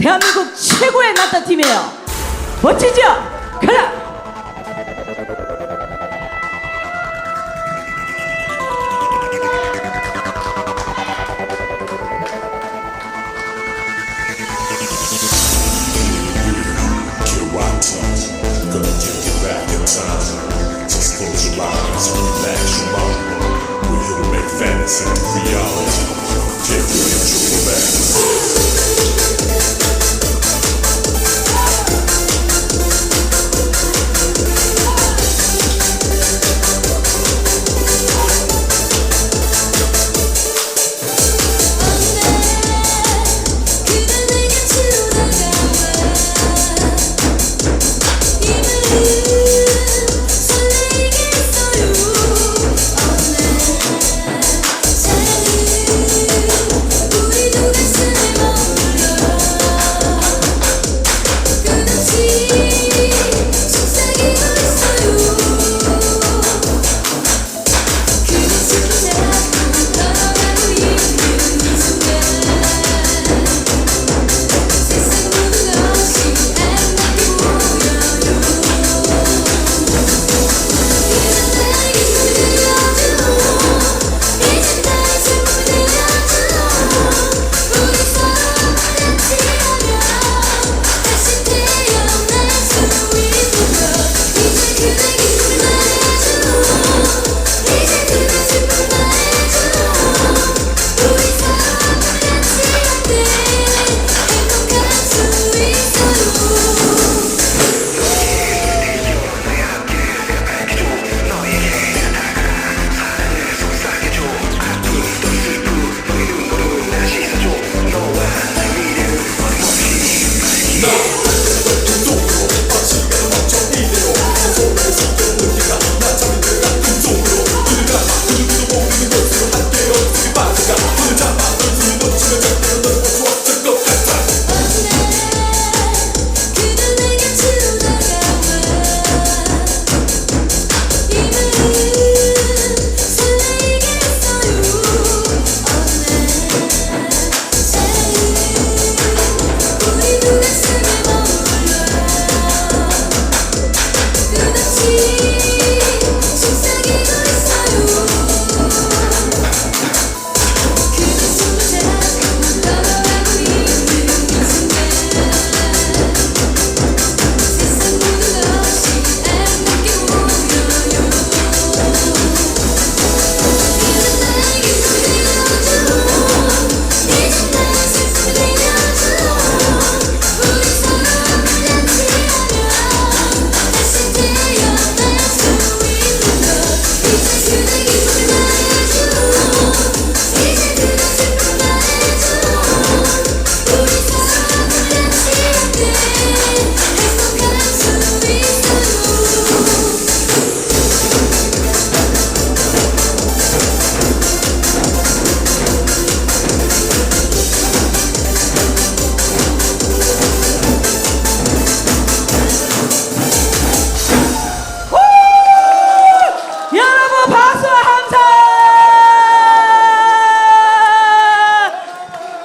대한민국 최고의 나타 팀이에요. 멋지죠? 가라! Yeah.